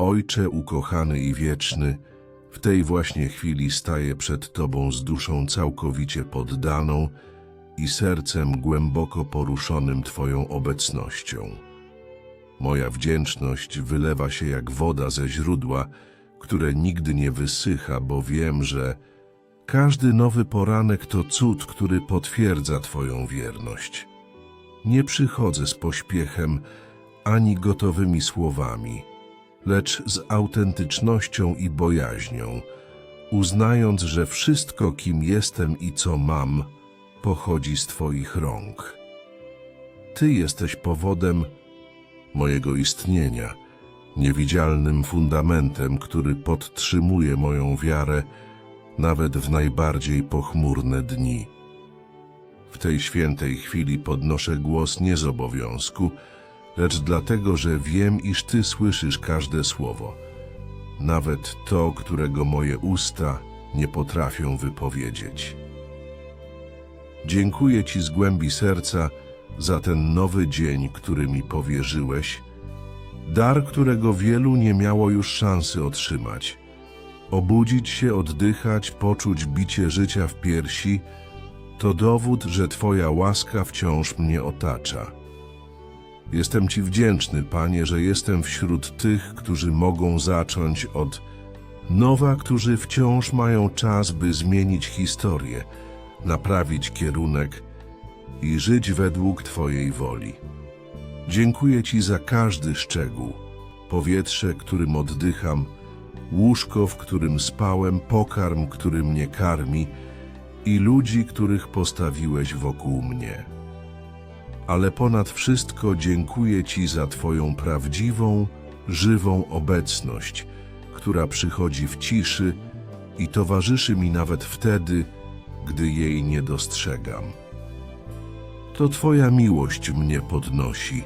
Ojcze ukochany i wieczny, w tej właśnie chwili staję przed Tobą z duszą całkowicie poddaną i sercem głęboko poruszonym Twoją obecnością. Moja wdzięczność wylewa się jak woda ze źródła, które nigdy nie wysycha, bo wiem, że każdy nowy poranek to cud, który potwierdza Twoją wierność. Nie przychodzę z pośpiechem ani gotowymi słowami, lecz z autentycznością i bojaźnią, uznając, że wszystko, kim jestem i co mam, pochodzi z Twoich rąk. Ty jesteś powodem mojego istnienia, niewidzialnym fundamentem, który podtrzymuje moją wiarę nawet w najbardziej pochmurne dni. W tej świętej chwili podnoszę głos nie z obowiązku, lecz dlatego, że wiem, iż Ty słyszysz każde słowo, nawet to, którego moje usta nie potrafią wypowiedzieć. Dziękuję Ci z głębi serca za ten nowy dzień, który mi powierzyłeś, dar, którego wielu nie miało już szansy otrzymać. Obudzić się, oddychać, poczuć bicie życia w piersi, to dowód, że Twoja łaska wciąż mnie otacza. Jestem Ci wdzięczny, Panie, że jestem wśród tych, którzy mogą zacząć od nowa, którzy wciąż mają czas, by zmienić historię, naprawić kierunek i żyć według Twojej woli. Dziękuję Ci za każdy szczegół, powietrze, którym oddycham, łóżko, w którym spałem, pokarm, który mnie karmi i ludzi, których postawiłeś wokół mnie. Ale ponad wszystko dziękuję Ci za Twoją prawdziwą, żywą obecność, która przychodzi w ciszy i towarzyszy mi nawet wtedy, gdy jej nie dostrzegam. To Twoja miłość mnie podnosi,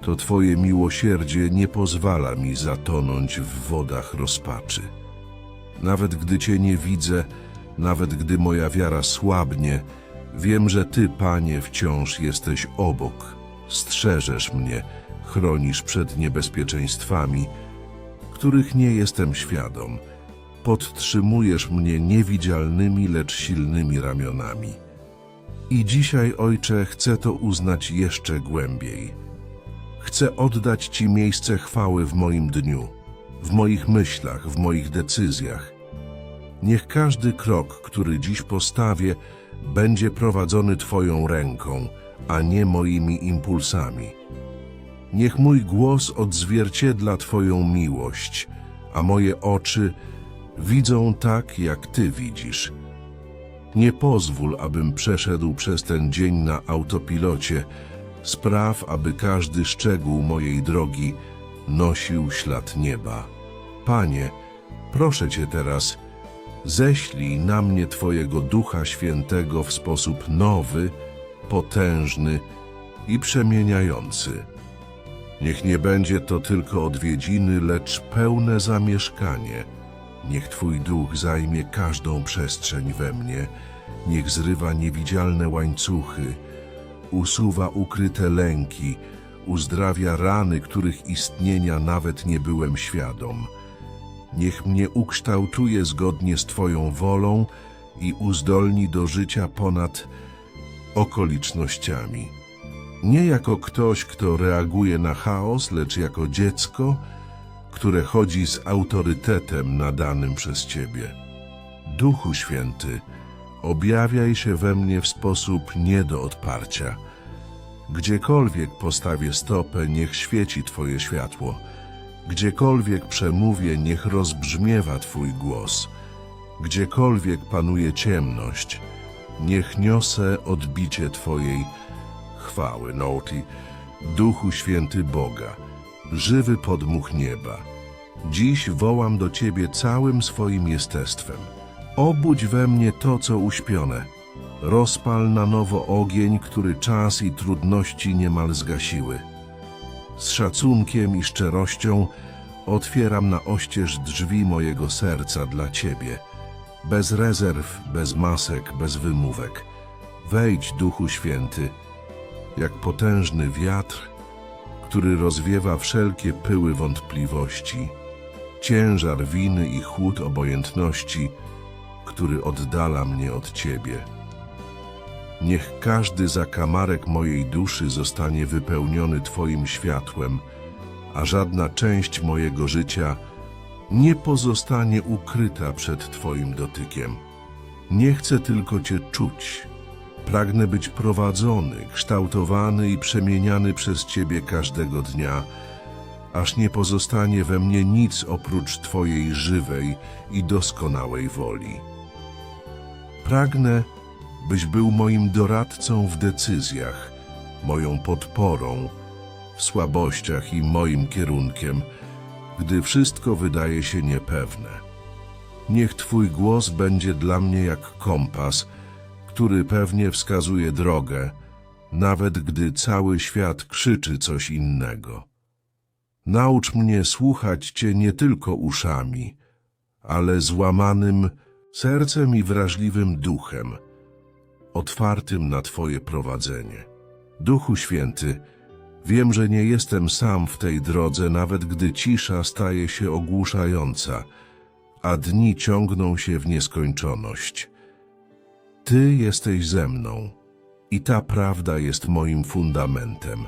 to Twoje miłosierdzie nie pozwala mi zatonąć w wodach rozpaczy. Nawet gdy Cię nie widzę, nawet gdy moja wiara słabnie, wiem, że Ty, Panie, wciąż jesteś obok. Strzeżesz mnie, chronisz przed niebezpieczeństwami, których nie jestem świadom. Podtrzymujesz mnie niewidzialnymi, lecz silnymi ramionami. I dzisiaj, Ojcze, chcę to uznać jeszcze głębiej. Chcę oddać Ci miejsce chwały w moim dniu, w moich myślach, w moich decyzjach. Niech każdy krok, który dziś postawię, będzie prowadzony Twoją ręką, a nie moimi impulsami. Niech mój głos odzwierciedla Twoją miłość, a moje oczy widzą tak, jak Ty widzisz. Nie pozwól, abym przeszedł przez ten dzień na autopilocie. Spraw, aby każdy szczegół mojej drogi nosił ślad nieba. Panie, proszę Cię teraz, ześlij na mnie Twojego Ducha Świętego w sposób nowy, potężny i przemieniający. Niech nie będzie to tylko odwiedziny, lecz pełne zamieszkanie. Niech Twój duch zajmie każdą przestrzeń we mnie, niech zrywa niewidzialne łańcuchy, usuwa ukryte lęki, uzdrawia rany, których istnienia nawet nie byłem świadom. Niech mnie ukształtuje zgodnie z Twoją wolą i uzdolni do życia ponad okolicznościami. Nie jako ktoś, kto reaguje na chaos, lecz jako dziecko, które chodzi z autorytetem nadanym przez Ciebie. Duchu Święty, objawiaj się we mnie w sposób nie do odparcia. Gdziekolwiek postawię stopę, niech świeci Twoje światło. Gdziekolwiek przemówię, niech rozbrzmiewa Twój głos. Gdziekolwiek panuje ciemność, niech niosę odbicie Twojej chwały. Nauti, Duchu Święty Boga, żywy podmuch nieba. Dziś wołam do Ciebie całym swoim jestestwem. Obudź we mnie to, co uśpione. Rozpal na nowo ogień, który czas i trudności niemal zgasiły. Z szacunkiem i szczerością otwieram na oścież drzwi mojego serca dla Ciebie. Bez rezerw, bez masek, bez wymówek. Wejdź, Duchu Święty, jak potężny wiatr, który rozwiewa wszelkie pyły wątpliwości. ciężar winy i chłód obojętności, który oddala mnie od Ciebie. Niech każdy zakamarek mojej duszy zostanie wypełniony Twoim światłem, a żadna część mojego życia nie pozostanie ukryta przed Twoim dotykiem. Nie chcę tylko Cię czuć. Pragnę być prowadzony, kształtowany i przemieniany przez Ciebie każdego dnia, aż nie pozostanie we mnie nic oprócz Twojej żywej i doskonałej woli. Pragnę, byś był moim doradcą w decyzjach, moją podporą w słabościach i moim kierunkiem, gdy wszystko wydaje się niepewne. Niech Twój głos będzie dla mnie jak kompas, który pewnie wskazuje drogę, nawet gdy cały świat krzyczy coś innego. Naucz mnie słuchać Cię nie tylko uszami, ale złamanym sercem i wrażliwym duchem, otwartym na Twoje prowadzenie. Duchu Święty, wiem, że nie jestem sam w tej drodze, nawet gdy cisza staje się ogłuszająca, a dni ciągną się w nieskończoność. Ty jesteś ze mną i ta prawda jest moim fundamentem.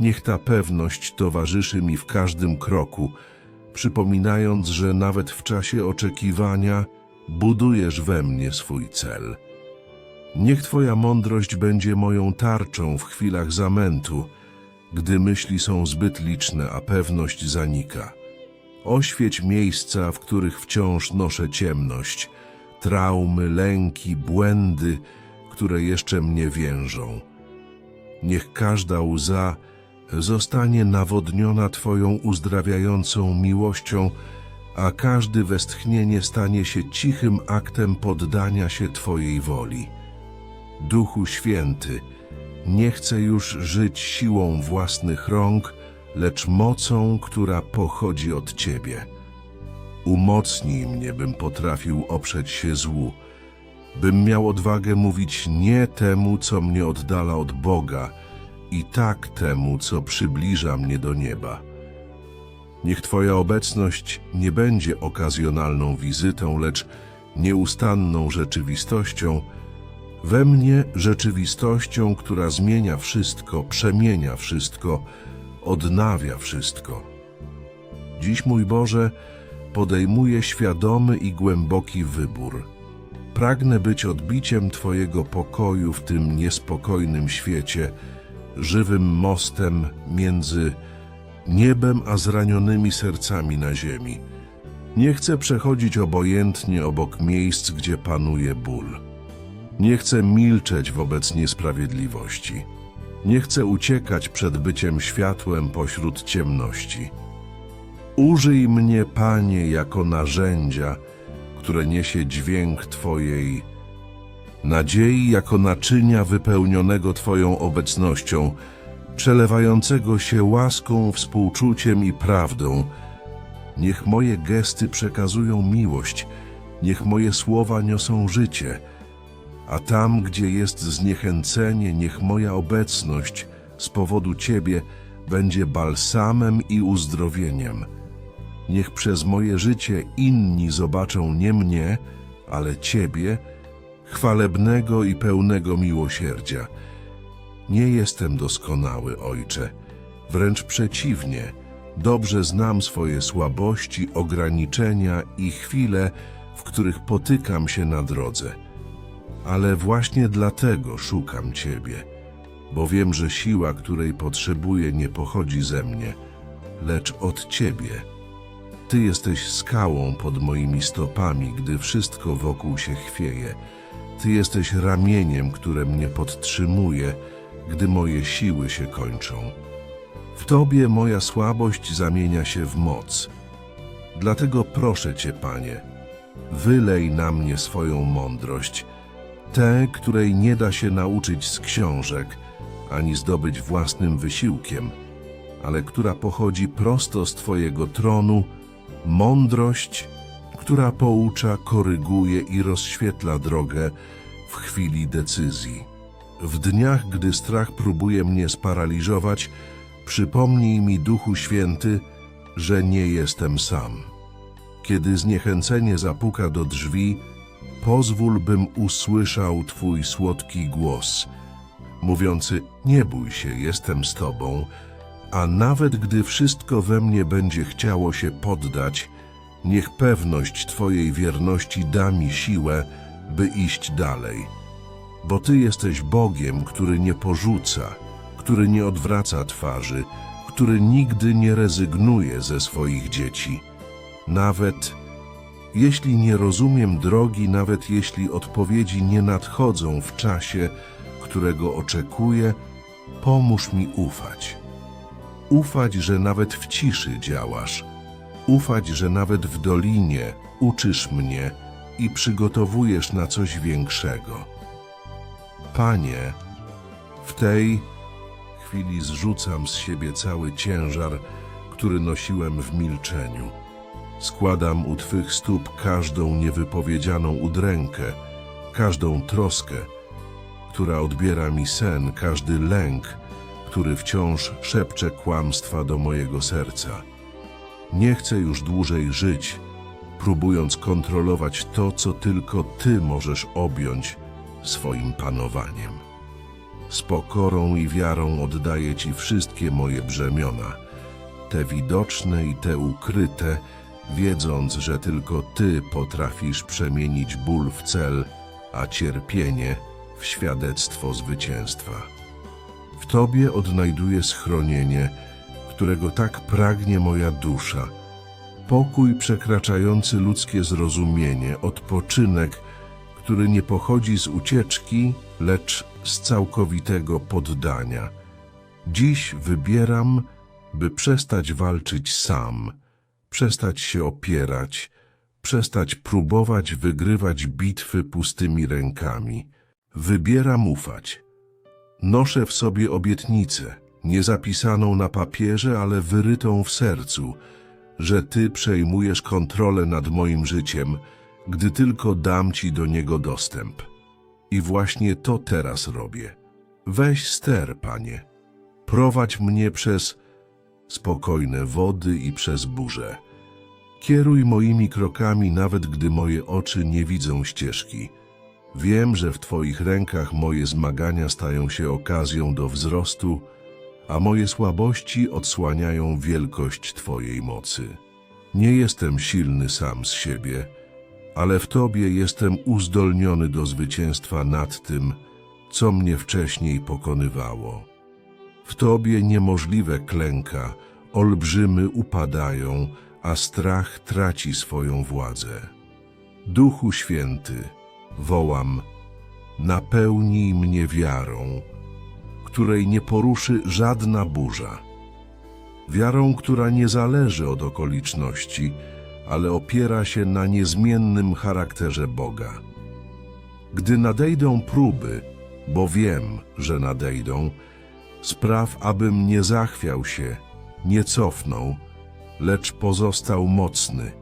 Niech ta pewność towarzyszy mi w każdym kroku, przypominając, że nawet w czasie oczekiwania budujesz we mnie swój cel. Niech Twoja mądrość będzie moją tarczą w chwilach zamętu, gdy myśli są zbyt liczne, a pewność zanika. Oświeć miejsca, w których wciąż noszę ciemność, traumy, lęki, błędy, które jeszcze mnie więżą. Niech każda łza zostanie nawodniona Twoją uzdrawiającą miłością, a każde westchnienie stanie się cichym aktem poddania się Twojej woli. Duchu Święty, nie chcę już żyć siłą własnych rąk, lecz mocą, która pochodzi od Ciebie. Umocnij mnie, bym potrafił oprzeć się złu, bym miał odwagę mówić nie temu, co mnie oddala od Boga, i tak temu, co przybliża mnie do nieba. Niech Twoja obecność nie będzie okazjonalną wizytą, lecz nieustanną rzeczywistością, we mnie rzeczywistością, która zmienia wszystko, przemienia wszystko, odnawia wszystko. Dziś, mój Boże, podejmuję świadomy i głęboki wybór. Pragnę być odbiciem Twojego pokoju w tym niespokojnym świecie, żywym mostem między niebem a zranionymi sercami na ziemi. Nie chcę przechodzić obojętnie obok miejsc, gdzie panuje ból. Nie chcę milczeć wobec niesprawiedliwości. Nie chcę uciekać przed byciem światłem pośród ciemności. Użyj mnie, Panie, jako narzędzia, które niesie dźwięk Twojej nadziei, jako naczynia wypełnionego Twoją obecnością, przelewającego się łaską, współczuciem i prawdą. Niech moje gesty przekazują miłość, niech moje słowa niosą życie, a tam, gdzie jest zniechęcenie, niech moja obecność z powodu Ciebie będzie balsamem i uzdrowieniem. Niech przez moje życie inni zobaczą nie mnie, ale Ciebie, chwalebnego i pełnego miłosierdzia. Nie jestem doskonały, Ojcze, wręcz przeciwnie. Dobrze znam swoje słabości, ograniczenia i chwile, w których potykam się na drodze. Ale właśnie dlatego szukam Ciebie, bo wiem, że siła, której potrzebuję, nie pochodzi ze mnie, lecz od Ciebie. Ty jesteś skałą pod moimi stopami, gdy wszystko wokół się chwieje. Ty jesteś ramieniem, które mnie podtrzymuje, gdy moje siły się kończą. W Tobie moja słabość zamienia się w moc. Dlatego proszę Cię, Panie, wylej na mnie swoją mądrość, tę, której nie da się nauczyć z książek, ani zdobyć własnym wysiłkiem, ale która pochodzi prosto z Twojego tronu, mądrość, która poucza, koryguje i rozświetla drogę w chwili decyzji. W dniach, gdy strach próbuje mnie sparaliżować, przypomnij mi, Duchu Święty, że nie jestem sam. Kiedy zniechęcenie zapuka do drzwi, pozwól, bym usłyszał Twój słodki głos, mówiący: Nie bój się, jestem z Tobą, a nawet gdy wszystko we mnie będzie chciało się poddać, niech pewność Twojej wierności da mi siłę, by iść dalej. Bo Ty jesteś Bogiem, który nie porzuca, który nie odwraca twarzy, który nigdy nie rezygnuje ze swoich dzieci. Nawet jeśli nie rozumiem drogi, nawet jeśli odpowiedzi nie nadchodzą w czasie, którego oczekuję, pomóż mi ufać. Ufać, że nawet w ciszy działasz. Ufać, że nawet w dolinie uczysz mnie i przygotowujesz na coś większego. Panie, w tej chwili zrzucam z siebie cały ciężar, który nosiłem w milczeniu. Składam u Twych stóp każdą niewypowiedzianą udrękę, każdą troskę, która odbiera mi sen, każdy lęk, który wciąż szepcze kłamstwa do mojego serca. Nie chcę już dłużej żyć, próbując kontrolować to, co tylko Ty możesz objąć swoim panowaniem. Z pokorą i wiarą oddaję Ci wszystkie moje brzemiona, te widoczne i te ukryte, wiedząc, że tylko Ty potrafisz przemienić ból w cel, a cierpienie w świadectwo zwycięstwa. W Tobie odnajduję schronienie, którego tak pragnie moja dusza, pokój przekraczający ludzkie zrozumienie, odpoczynek, który nie pochodzi z ucieczki, lecz z całkowitego poddania. Dziś wybieram, by przestać walczyć sam, przestać się opierać, przestać próbować wygrywać bitwy pustymi rękami. Wybieram ufać. Noszę w sobie obietnicę, nie zapisaną na papierze, ale wyrytą w sercu, że Ty przejmujesz kontrolę nad moim życiem, gdy tylko dam Ci do niego dostęp. I właśnie to teraz robię. Weź ster, Panie. Prowadź mnie przez spokojne wody i przez burzę. Kieruj moimi krokami, nawet gdy moje oczy nie widzą ścieżki. Wiem, że w Twoich rękach moje zmagania stają się okazją do wzrostu, a moje słabości odsłaniają wielkość Twojej mocy. Nie jestem silny sam z siebie, ale w Tobie jestem uzdolniony do zwycięstwa nad tym, co mnie wcześniej pokonywało. W Tobie niemożliwe klęka, olbrzymy upadają, a strach traci swoją władzę. Duchu Święty, wołam, napełnij mnie wiarą, której nie poruszy żadna burza. Wiarą, która nie zależy od okoliczności, ale opiera się na niezmiennym charakterze Boga. Gdy nadejdą próby, bo wiem, że nadejdą, spraw, abym nie zachwiał się, nie cofnął, lecz pozostał mocny,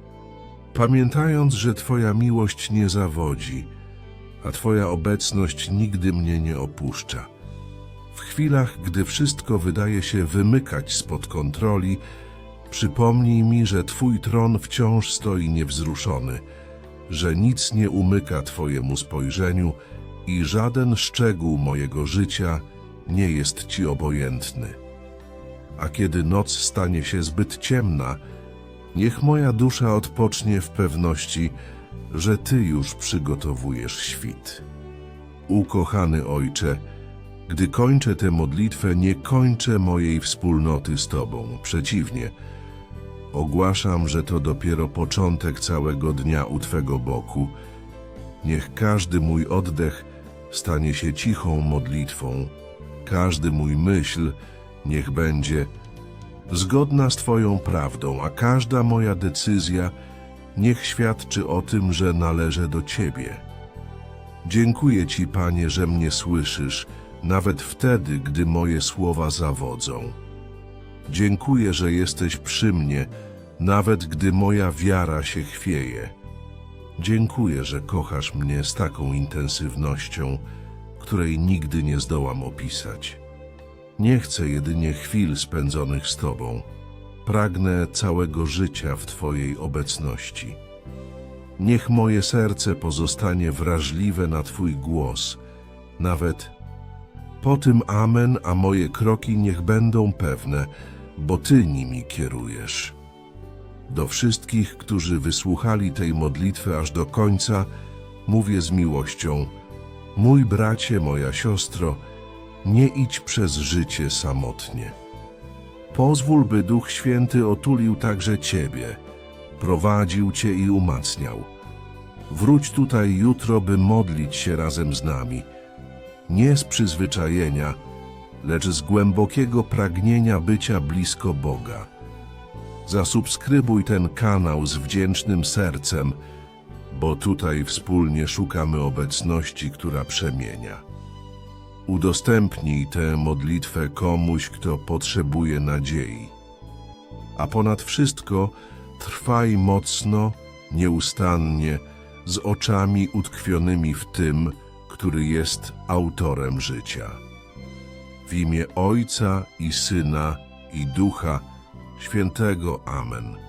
pamiętając, że Twoja miłość nie zawodzi, a Twoja obecność nigdy mnie nie opuszcza. W chwilach, gdy wszystko wydaje się wymykać spod kontroli, przypomnij mi, że Twój tron wciąż stoi niewzruszony, że nic nie umyka Twojemu spojrzeniu i żaden szczegół mojego życia nie jest Ci obojętny. A kiedy noc stanie się zbyt ciemna, niech moja dusza odpocznie w pewności, że Ty już przygotowujesz świt. Ukochany Ojcze, gdy kończę tę modlitwę, nie kończę mojej wspólnoty z Tobą. Przeciwnie, ogłaszam, że to dopiero początek całego dnia u Twego boku. Niech każdy mój oddech stanie się cichą modlitwą, każdy mój myśl niech będzie zgodna z Twoją prawdą, a każda moja decyzja niech świadczy o tym, że należę do Ciebie. Dziękuję Ci, Panie, że mnie słyszysz, nawet wtedy, gdy moje słowa zawodzą. Dziękuję, że jesteś przy mnie, nawet gdy moja wiara się chwieje. Dziękuję, że kochasz mnie z taką intensywnością, której nigdy nie zdołam opisać. Nie chcę jedynie chwil spędzonych z Tobą. pragnę całego życia w Twojej obecności. Niech moje serce pozostanie wrażliwe na Twój głos, nawet po tym amen, a moje kroki niech będą pewne, bo Ty nimi kierujesz. Do wszystkich, którzy wysłuchali tej modlitwy aż do końca, mówię z miłością: Mój bracie, moja siostro, nie idź przez życie samotnie. Pozwól, by Duch Święty otulił także Ciebie, prowadził Cię i umacniał. Wróć tutaj jutro, by modlić się razem z nami. Nie z przyzwyczajenia, lecz z głębokiego pragnienia bycia blisko Boga. Zasubskrybuj ten kanał z wdzięcznym sercem, bo tutaj wspólnie szukamy obecności, która przemienia. Udostępnij tę modlitwę komuś, kto potrzebuje nadziei. A ponad wszystko trwaj mocno, nieustannie, z oczami utkwionymi w tym, który jest autorem życia. W imię Ojca i Syna i Ducha Świętego. Amen.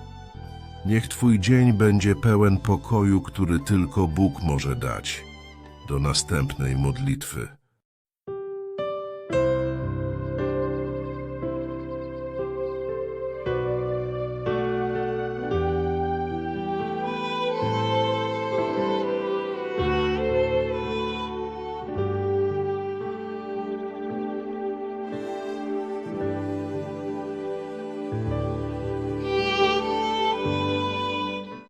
Niech Twój dzień będzie pełen pokoju, który tylko Bóg może dać. Do następnej modlitwy.